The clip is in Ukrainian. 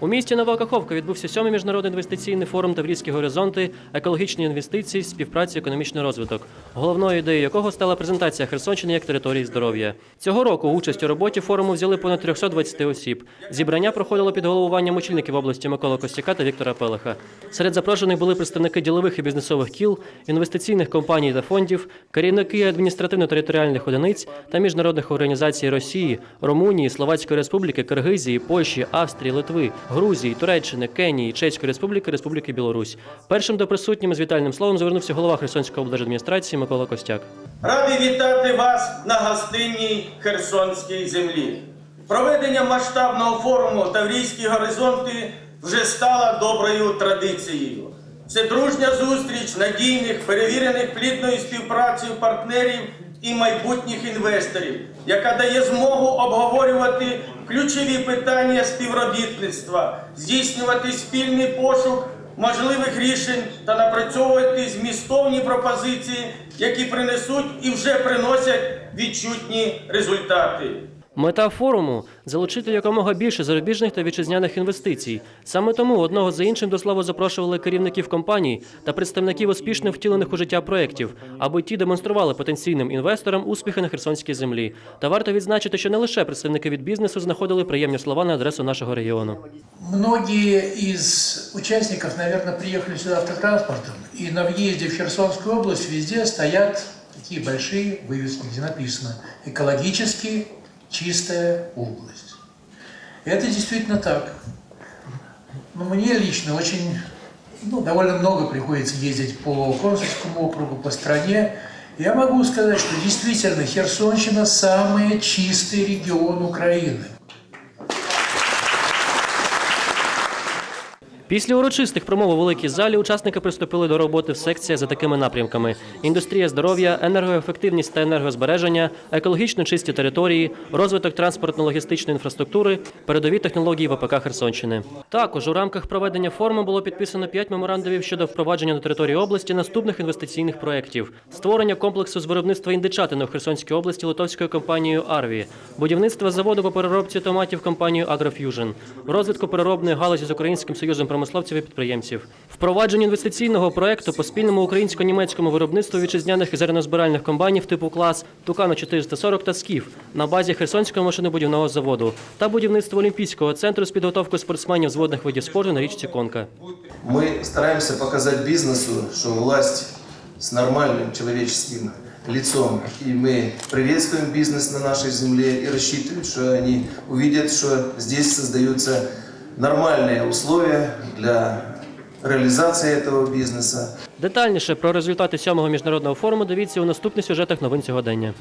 У місті Нова Каховка відбувся сьомий міжнародний інвестиційний форум Таврійські горизонти, екологічні інвестиції, співпраця, економічний розвиток, головною ідеєю якого стала презентація Херсонщини як території здоров'я. Цього року участь у роботі форуму взяли понад 320 осіб. Зібрання проходило під головуванням очільників області Микола Костяка та Віктора Пелеха. Серед запрошених були представники ділових і бізнесових кіл, інвестиційних компаній та фондів, керівники адміністративно-територіальних одиниць та міжнародних організацій Росії, Румунії, Словацької Республіки, Киргизії, Польщі, Австрії, Литви, Грузії, Туреччини, Кенії, Чеської Республіки, Республіки Білорусь. Першим до присутнім з вітальним словом звернувся голова Херсонської облдержадміністрації Микола Костяк. Радий вітати вас на гостинній Херсонській землі. Проведення масштабного форуму Таврійські горизонти вже стало доброю традицією. Це дружня зустріч надійних, перевірених плідною співпрацею партнерів і майбутніх інвесторів, яка дає змогу обговорювати ключові питання співробітництва, здійснювати спільний пошук можливих рішень та напрацьовувати змістовні пропозиції, які принесуть і вже приносять відчутні результати. Мета форуму залучити якомога більше зарубіжних та вітчизняних інвестицій. Саме тому одного за іншим до слова запрошували керівників компаній та представників успішно втілених у життя проєктів, аби ті демонстрували потенційним інвесторам успіхи на херсонській землі. Та варто відзначити, що не лише представники від бізнесу знаходили приємні слова на адресу нашого регіону. Многие из участников, наверное, приехали сюда автотранспортом, и на въезде в Херсонскую область везде стоят такие большие вывески, где написано «Экологически чистая область». Это действительно так. Но мне лично очень, ну, довольно много приходится ездить по Консульскому округу, по стране. Я могу сказать, что действительно Херсонщина самый чистый регион Украины. Після урочистих промов у великій залі учасники приступили до роботи в секціях за такими напрямками: індустрія здоров'я, енергоефективність та енергозбереження, екологічно чисті території, розвиток транспортно-логістичної інфраструктури, передові технології ВПК Херсонщини. Також у рамках проведення форуму було підписано п'ять меморандумів щодо впровадження на території області наступних інвестиційних проєктів: створення комплексу з виробництва індичатини в Херсонській області литовською компанією Арві, будівництво заводу по переробці томатів компанією Агроф'южн, розвитку переробної галузі з Українським союзом промисловців і підприємців, впровадження інвестиційного проекту по спільному українсько-німецькому виробництву вітчизняних зернозбиральних комбайнів типу клас Тукано 440 та Скіф на базі Херсонського машинобудівного заводу та будівництво Олімпійського центру з підготовкою спортсменів з водних видів спорту на річці Конка. Мы стараемся показать бизнесу, что власть с нормальным человеческим лицом. И мы приветствуем бизнес на нашей земле и рассчитываем, что они увидят, что здесь создаются нормальные условия для реалізації этого бізнесу. Детальніше про результати сьомого міжнародного форуму дивіться у наступних сюжетах новин сьогодення.